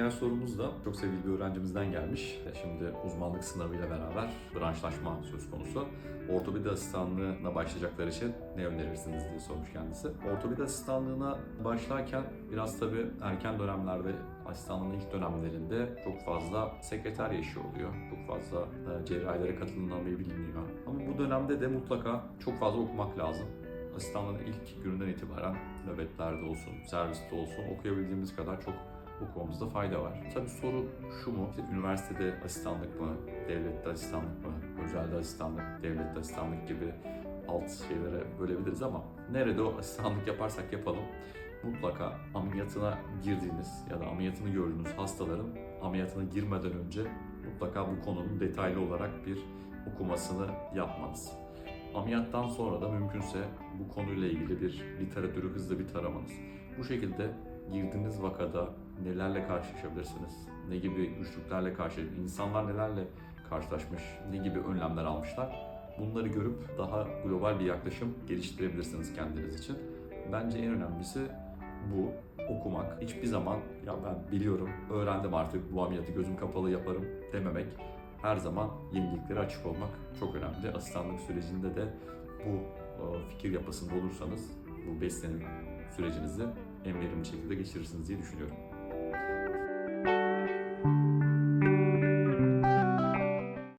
diğer sorumuz da çok sevgili bir öğrencimizden gelmiş. Şimdi uzmanlık sınavıyla beraber branşlaşma söz konusu. Ortopedi asistanlığına başlayacakları için ne önerirsiniz diye sormuş kendisi. Ortopedi asistanlığına başlarken biraz tabii erken dönemlerde asistanlığın ilk dönemlerinde çok fazla sekreter yaşı oluyor. Çok fazla e, cerrahilere katılınamayabiliyor. Ama bu dönemde de mutlaka çok fazla okumak lazım. Asistanlığın ilk gününden itibaren nöbetlerde olsun, serviste olsun okuyabildiğimiz kadar çok okumamızda fayda var. Tabii soru şu mu? İşte üniversitede asistanlık mı, devlette asistanlık mı, özelde asistanlık, devlette asistanlık gibi alt şeylere bölebiliriz ama nerede o asistanlık yaparsak yapalım mutlaka ameliyatına girdiğiniz ya da ameliyatını gördüğünüz hastaların ameliyatına girmeden önce mutlaka bu konunun detaylı olarak bir okumasını yapmanız. Ameliyattan sonra da mümkünse bu konuyla ilgili bir literatürü hızlı bir taramanız. Bu şekilde girdiğiniz vakada nelerle karşılaşabilirsiniz? Ne gibi güçlüklerle karşı, insanlar nelerle karşılaşmış, ne gibi önlemler almışlar? Bunları görüp daha global bir yaklaşım geliştirebilirsiniz kendiniz için. Bence en önemlisi bu okumak. Hiçbir zaman ya ben biliyorum, öğrendim artık bu ameliyatı gözüm kapalı yaparım dememek. Her zaman yeniliklere açık olmak çok önemli. Asistanlık sürecinde de bu e, fikir yapısında olursanız bu 5 senelik sürecinizi en verimli şekilde geçirirsiniz diye düşünüyorum.